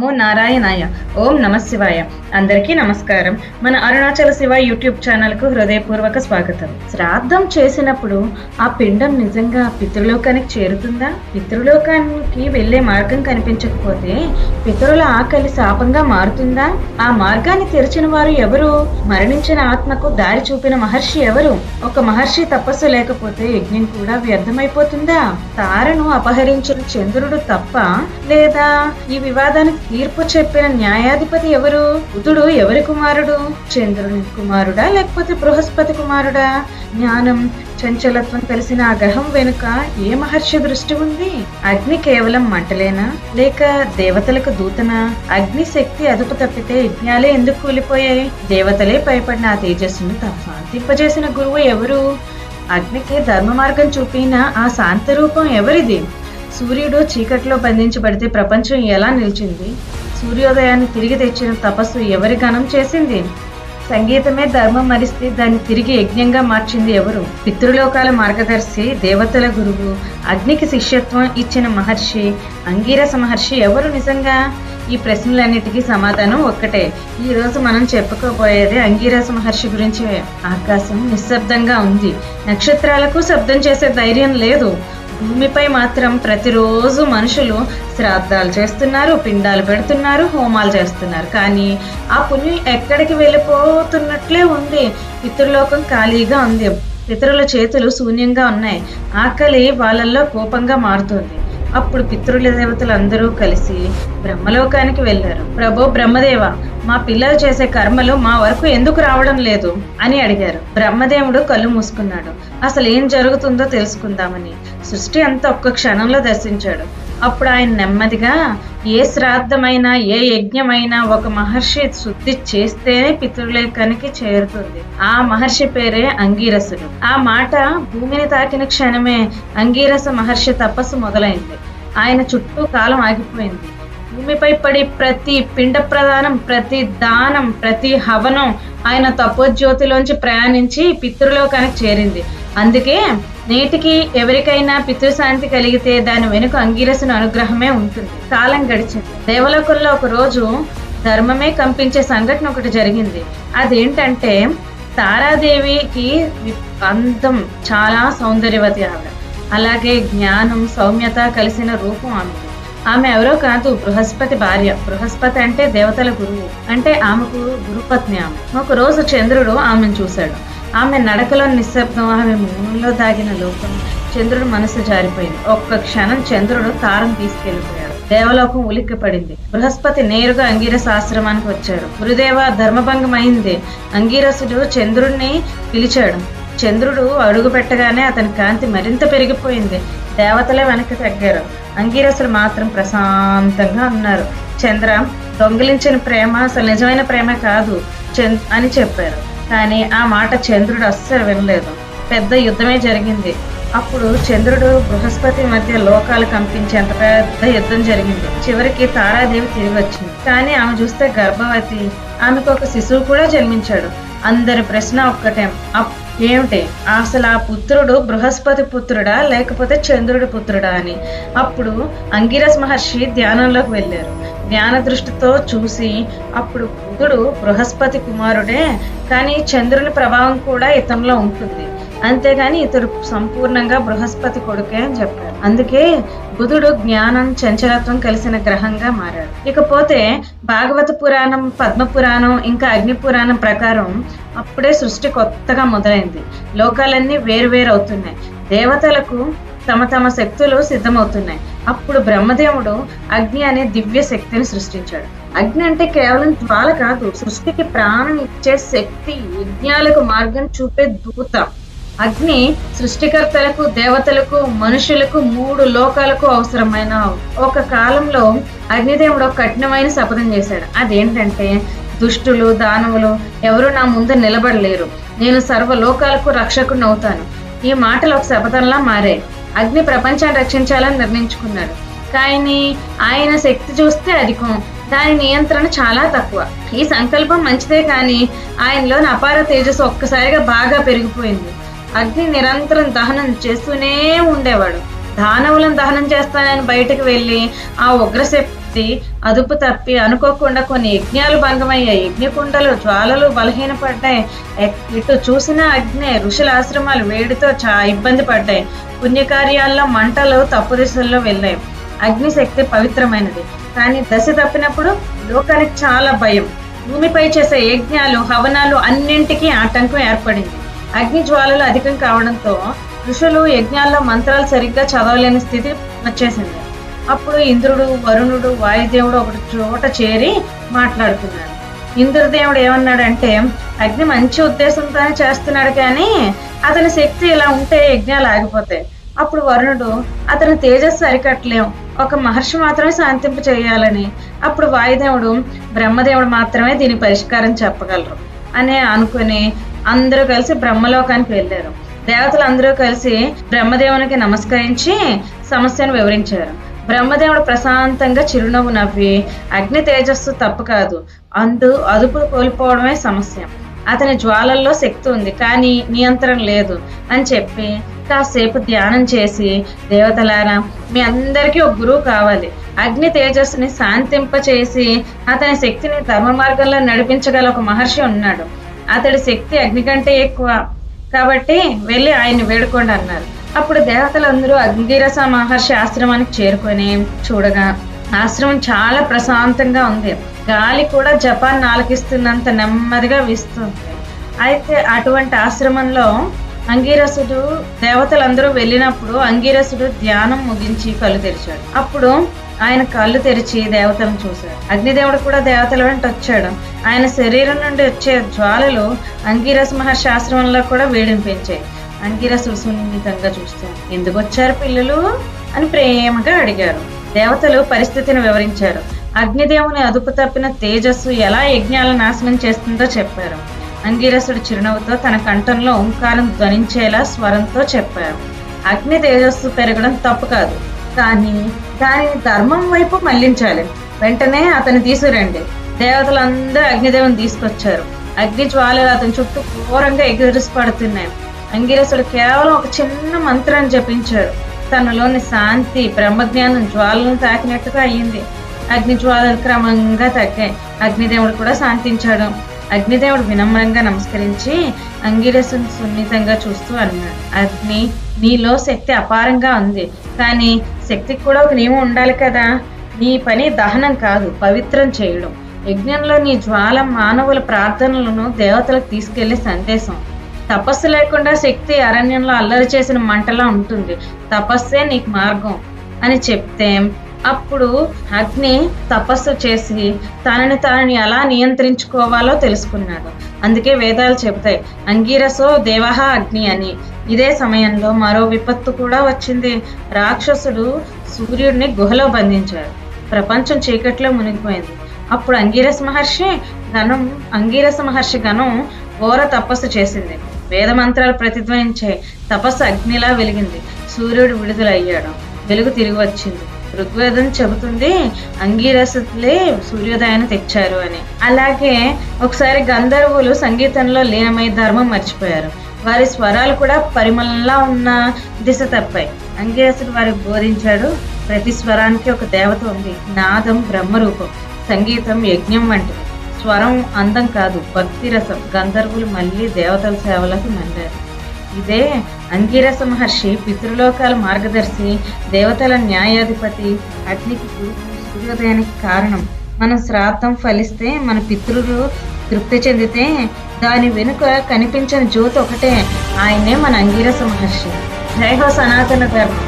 నమో నారాయణాయ. ఓం నమ శివాయ. అందరికీ నమస్కారం. మన అరుణాచల శివ యూట్యూబ్ ఛానల్కు హృదయపూర్వక స్వాగతం. శ్రాద్ధం చేసినప్పుడు ఆ పిండం నిజంగా పితృలోకానికి చేరుతుందా? పితృలోకానికి వెళ్ళే మార్గం కనిపించకపోతే పితరుల ఆకలి శాపంగా మారుతుందా? ఆ మార్గాన్ని తెరిచిన వారు ఎవరు? మరణించిన ఆత్మకు దారి చూపిన మహర్షి ఎవరు? ఒక మహర్షి తపస్సు లేకపోతే యజ్ఞం కూడా వ్యర్థమైపోతుందా? తారను అపహరించిన చంద్రుడు తప్ప లేదా ఈ వివాదానికి తీర్పు చెప్పిన న్యాయాధిపతి ఎవరు? బుధుడు ఎవరి కుమారుడు? చంద్రుని కుమారుడా లేకపోతే బృహస్పతి కుమారుడా? జ్ఞానం చంచలత్వం కలిసిన ఆ గ్రహం వెనుక ఏ మహర్షి దృష్టి ఉంది? అగ్ని కేవలం మంటలేనా? లేక దేవతలకు దూతనా? అగ్ని శక్తి అదుపు తప్పితే యజ్ఞాలే ఎందుకు కూలిపోయాయి? దేవతలే భయపడిన ఆ తేజస్సును శాంతింపజేసిన గురువు ఎవరు? అగ్నికి ధర్మ మార్గం చూపిన ఆ శాంత రూపం ఎవరిది? సూర్యుడు చీకట్లో బంధించబడితే ప్రపంచం ఎలా నిలిచింది? సూర్యోదయాన్ని తిరిగి తెచ్చిన తపస్సు ఎవరి గణం చేసింది? సంగీతమే ధర్మం మరిస్తే దాన్ని తిరిగి యజ్ఞంగా మార్చింది ఎవరు? పితృలోకాల మార్గదర్శి దేవతల గురువు అగ్నికి శిష్యత్వం ఇచ్చిన మహర్షి అంగీరస మహర్షి ఎవరు నిజంగా? ఈ ప్రశ్నలన్నిటికీ సమాధానం ఒక్కటే. ఈరోజు మనం చెప్పుకోబోయేది అంగీరస మహర్షి గురించి. ఆకాశం నిశ్శబ్దంగా ఉంది. నక్షత్రాలకు శబ్దం చేసే ధైర్యం లేదు. భూమిపై మాత్రం ప్రతిరోజు మనుషులు శ్రాద్ధాలు చేస్తున్నారు పిండాలు పెడుతున్నారు హోమాలు చేస్తున్నారు. కానీ ఆ పుణ్యం ఎక్కడికి వెళ్ళిపోతున్నట్లే ఉంది. పితృలోకం ఖాళీగా ఉంది. పితరుల చేతులు శూన్యంగా ఉన్నాయి. ఆకలి వాళ్ళల్లో కోపంగా మారుతుంది. అప్పుడు పితృల దేవతలు అందరూ కలిసి బ్రహ్మలోకానికి వెళ్ళారు. ప్రభో బ్రహ్మదేవ మా పిల్లలు చేసే కర్మలు మా వరకు ఎందుకు రావడం లేదు? అని అడిగారు. బ్రహ్మదేవుడు కళ్ళు మూసుకున్నాడు. అసలు ఏం జరుగుతుందో తెలుసుకుందామని సృష్టి అంతా ఒక్క క్షణంలో దర్శించాడు. అప్పుడు ఆయన నెమ్మదిగా ఏ శ్రాద్ధమైనా ఏ యజ్ఞమైనా ఒక మహర్షి శుద్ధి చేస్తేనే పితృలేఖానికి చేరుతుంది. ఆ మహర్షి పేరే అంగీరసుడు. ఆ మాట భూమిని తాకిన క్షణమే అంగీరస మహర్షి తపస్సు మొదలైంది. ఆయన చుట్టూ కాలం ఆగిపోయింది. భూమిపై పడి ప్రతి పిండ ప్రదానం ప్రతి దానం ప్రతి హవనం ఆయన తపోజ్యోతిలోంచి ప్రయాణించి పితృలోకానికి చేరింది. అందుకే నేటికి ఎవరికైనా పితృశాంతి కలిగితే దాని వెనుక అంగీరసుని అనుగ్రహమే ఉంటుంది. కాలం గడిచింది. దేవలోకంలో ఒక రోజు ధర్మమే కంపించే సంఘటన ఒకటి జరిగింది. అదేంటంటే తారాదేవికి అందం చాలా సౌందర్యవతి ఆవిడ. అలాగే జ్ఞానం సౌమ్యత కలిసిన రూపం ఆమె. ఆమె ఎవరో కాదు బృహస్పతి భార్య. బృహస్పతి అంటే దేవతల గురువు. అంటే ఆమెకు గురుపత్ని ఆమె. ఒక రోజు చంద్రుడు ఆమెను చూశాడు. ఆమె నడకలో నిశ్శబ్దం ఆమె మౌనంలో దాగిన లోకం చంద్రుడు మనసు జారిపోయింది. ఒక్క క్షణం చంద్రుడు తారం తీసుకెళ్ళిపోయాడు దేవలోకం ఉలిక్కి పడింది బృహస్పతి నేరుగా అంగీరస ఆశ్రమానికి వచ్చాడు. గురుదేవ ధర్మభంగం అయింది అంగీరసుడు చంద్రుడిని పిలిచాడు. చంద్రుడు అడుగు పెట్టగానే అతని కాంతి మరింత పెరిగిపోయింది. దేవతలే వెనక్కి తగ్గారు. అంగీరసులు మాత్రం ప్రశాంతంగా ఉన్నారు. చంద్ర దొంగిలించిన ప్రేమ అసలు నిజమైన ప్రేమ కాదు చంద్ అని చెప్పారు. కానీ ఆ మాట చంద్రుడు అస్సలు వినలేదు. పెద్ద యుద్ధమే జరిగింది. అప్పుడు చంద్రుడు బృహస్పతి మధ్య లోకాలు కంపించేంత పెద్ద యుద్ధం జరిగింది. చివరికి తారాదేవి తిరిగి వచ్చింది. కానీ ఆమె చూస్తే గర్భవతి. ఆమెకు ఒక శిశువు కూడా జన్మించాడు. అందరి ప్రశ్న ఒక్కటే. అప్- ఏమిటి? అసలు ఆ పుత్రుడు బృహస్పతి పుత్రుడా లేకపోతే చంద్రుడి పుత్రుడా అని? అప్పుడు అంగిరస్ మహర్షి ధ్యానంలోకి వెళ్ళారు. జ్ఞాన దృష్టితో చూసి అప్పుడు బుధుడు బృహస్పతి కుమారుడే కానీ చంద్రుని ప్రభావం కూడా ఇతనిలో ఉంటుంది. అంతేగాని ఇతడు సంపూర్ణంగా బృహస్పతి కొడుకే అని చెప్పారు. అందుకే బుధుడు జ్ఞానం చంచలత్వం కలిసిన గ్రహంగా మారాడు. ఇకపోతే భాగవత పురాణం పద్మ పురాణం ఇంకా అగ్ని పురాణం ప్రకారం అప్పుడే సృష్టి కొత్తగా మొదలైంది. లోకాలన్నీ వేరువేరు అవుతున్నాయి దేవతలకు తమ తమ శక్తులు సిద్ధమవుతున్నాయి. అప్పుడు బ్రహ్మదేవుడు అగ్ని అనే దివ్య శక్తిని సృష్టించాడు. అగ్ని అంటే కేవలం జ్వాల కాదు సృష్టికి ప్రాణం ఇచ్చే శక్తి యజ్ఞాలకు మార్గం చూపే దూత. అగ్ని సృష్టికర్తలకు దేవతలకు మనుషులకు మూడు లోకాలకు అవసరమైన ఒక కాలంలో అగ్నిదేవుడు ఒక కఠినమైన శపథం చేశాడు. అదేంటంటే దుష్టులు దానవులు ఎవరు నా ముందు నిలబడలేరు. నేను సర్వ లోకాలకు రక్షకుడిని అవుతాను. ఈ మాటలు ఒక శపథంలా మారాయి. అగ్ని ప్రపంచాన్ని రక్షించాలని నిర్ణయించుకున్నాడు. కానీ ఆయన శక్తి చూస్తే అధికం. దాని నియంత్రణ చాలా తక్కువ. ఈ సంకల్పం మంచిదే కానీ ఆయనలోని అపార తేజస్సు ఒక్కసారిగా బాగా పెరిగిపోయింది. అగ్ని నిరంతరం దహనం చేస్తూనే ఉండేవాడు. దానవులను దహనం చేస్తానని బయటకు వెళ్ళి ఆ ఉగ్రశక్తి అదుపు తప్పి అనుకోకుండా కొన్ని యజ్ఞాలు భంగమయ్యాయి. యజ్ఞకుండలు జ్వాలలు బలహీనపడ్డాయి. ఇటు చూసిన అగ్ని ఋషుల ఆశ్రమాలు వేడితో చా ఇబ్బంది పడ్డాయి. పుణ్యకార్యాల్లో మంటలు తప్పు దిశల్లో వెళ్ళాయి. అగ్నిశక్తి పవిత్రమైనది. కానీ దశ తప్పినప్పుడు లోకానికి చాలా భయం. భూమిపై చేసే యజ్ఞాలు హవనాలు అన్నింటికీ ఆటంకం ఏర్పడింది. అగ్ని జ్వాలలు అధికం కావడంతో ఋషులు యజ్ఞాల్లో మంత్రాలు సరిగ్గా చదవలేని స్థితి వచ్చేసింది. అప్పుడు ఇంద్రుడు వరుణుడు వాయుదేవుడు ఒకటి చోట చేరి మాట్లాడుతున్నారు. ఇంద్రదేవుడు ఏమన్నాడంటే అగ్ని మంచి ఉద్దేశంతోనే చేస్తున్నాడు కానీ అతని శక్తి ఇలా ఉంటే యజ్ఞాలు ఆగిపోతాయి అప్పుడు వరుణుడు అతని తేజస్సు అరికట్టలేం. ఒక మహర్షి మాత్రమే శాంతింప చేయాలని. అప్పుడు వాయుదేవుడు బ్రహ్మదేవుడు మాత్రమే దీని పరిష్కారం చెప్పగలరు అని అనుకుని అందరూ కలిసి బ్రహ్మలోకానికి వెళ్ళారు. దేవతలు అందరూ కలిసి బ్రహ్మదేవునికి నమస్కరించి సమస్యను వివరించారు. బ్రహ్మదేవుడు ప్రశాంతంగా చిరునవ్వు నవ్వి అగ్ని తేజస్సు తప్పు కాదు అందు అదుపు కోల్పోవడమే సమస్య. అతని జ్వాలల్లో శక్తి ఉంది కానీ నియంత్రణ లేదు అని చెప్పి కాసేపు ధ్యానం చేసి దేవతలారా మీ అందరికీ ఒక గురువు కావాలి. అగ్ని తేజస్సుని శాంతింప చేసి అతని శక్తిని ధర్మ మార్గంలో నడిపించగల ఒక మహర్షి ఉన్నాడు. అతడి శక్తి అగ్ని కంటే ఎక్కువ. కాబట్టి వెళ్ళి ఆయన్ని వేడుకోండి అన్నారు. అప్పుడు దేవతలందరూ అంగిరస మహర్షి ఆశ్రమానికి చేరుకొని చూడగా ఆశ్రమం చాలా ప్రశాంతంగా ఉంది. గాలి కూడా జపాన్ ఆలకిస్తున్నంత నెమ్మదిగా వీస్తుంది. అయితే అటువంటి ఆశ్రమంలో అంగీరసుడు దేవతలందరూ వెళ్ళినప్పుడు అంగీరసుడు ధ్యానం ముగించి కళ్ళు తెరిచాడు. అప్పుడు ఆయన కళ్ళు తెరిచి దేవతలను చూశాడు. అగ్నిదేవుడు కూడా దేవతల వెంట వచ్చాడు. ఆయన శరీరం నుండి వచ్చే జ్వాలలు అంగీరస్ మహాశాస్త్రంలో కూడా వేడిని పెంచాయి అంగీరసుడు సున్నితంగా చూస్తాడు ఎందుకు వచ్చారు పిల్లలు? అని ప్రేమగా అడిగారు. దేవతలు పరిస్థితిని వివరించారు. అగ్నిదేవుని అదుపు తప్పిన తేజస్సు ఎలా యజ్ఞాలను నాశనం చేస్తుందో చెప్పారు. అంగీరసుడు చిరునవ్వుతో తన కంఠంలో ఓంకారం ధ్వనించేలా స్వరంతో చెప్పారు. అగ్ని తేజస్సు పెరగడం తప్పు కాదు. కానీ కానీ ధర్మం వైపు మళ్ళించాలి. వెంటనే అతన్ని తీసుకురండి. దేవతలందరూ అగ్నిదేవుని తీసుకొచ్చారు. అగ్ని జ్వాలలు అతని చుట్టూ ఘోరంగా ఎగిరిసి పడుతున్నాయి అంగిరసుడు కేవలం ఒక చిన్న మంత్రాన్ని జపించాడు. తనలోని శాంతి బ్రహ్మజ్ఞానం జ్వాలను తాకినట్టుగా అయ్యింది. అగ్ని జ్వాలలు క్రమంగా తగ్గాయి. అగ్నిదేవుడు కూడా శాంతించాడు. అగ్నిదేవుడు వినమ్రంగా నమస్కరించి అంగిరసుని సున్నితంగా చూస్తూ అన్నాడు. అగ్ని నీలో శక్తి అపారంగా ఉంది. కానీ శక్తికి కూడా ఒక నియమం ఉండాలి కదా? నీ పని దహనం కాదు పవిత్రం చేయడం. యజ్ఞంలో నీ జ్వాల మానవుల ప్రార్థనలను దేవతలకు తీసుకెళ్ళే సందేశం. తపస్సు లేకుండా శక్తి అరణ్యంలో అల్లరి చేసిన మంటలా ఉంటుంది. తపస్సే నీకు మార్గం అని చెప్తే అప్పుడు అగ్ని తపస్సు చేసి తనని తానని ఎలా నియంత్రించుకోవాలో తెలుసుకున్నాడు. అందుకే వేదాలు చెబుతాయి అంగీరసో దేవహ అగ్ని అని. ఇదే సమయంలో మరో విపత్తు కూడా వచ్చింది. రాక్షసుడు సూర్యుడిని గుహలో బంధించాడు. ప్రపంచం చీకట్లో మునిగిపోయింది. అప్పుడు అంగీరస మహర్షి గణం అంగీరస మహర్షి గణం ఘోర తపస్సు చేసింది. వేదమంత్రాలు ప్రతిధ్వనించే ప్రతిధ్వనించాయి తపస్సు అగ్నిలా వెలిగింది. సూర్యుడు విడుదలయ్యాడు. వెలుగు తిరిగి వచ్చింది. ఋగ్వేదం చెబుతుంది అంగీరసులే సూర్యోదయాన్ని తెచ్చారు అని. అలాగే ఒకసారి గంధర్వులు సంగీతంలో లీనమై ధర్మం మర్చిపోయారు. వారి స్వరాలు కూడా పరిమళంలా ఉన్న దిశ తప్పాయి. అంగీరసుడు వారికి బోధించాడు ప్రతి స్వరానికి ఒక దేవత ఉంది. నాదం బ్రహ్మరూపం సంగీతం యజ్ఞం వంటిది స్వరం అందం కాదు భక్తి రసం. గంధర్వులు మళ్ళీ దేవతల సేవలకు మళ్ళారు ఇదే అంగిరస మహర్షి పితృలోకాల మార్గదర్శి దేవతల న్యాయాధిపతి అగ్నికి సూర్యోదయానికి కారణం. మన శ్రాద్ధం ఫలిస్తే మన పితృలు తృప్తి చెందితే దాని వెనుక కనిపించిన జ్యోతి ఒకటే. ఆయనే మన అంగిరస మహర్షి జై హో సనాతన ధర్మం.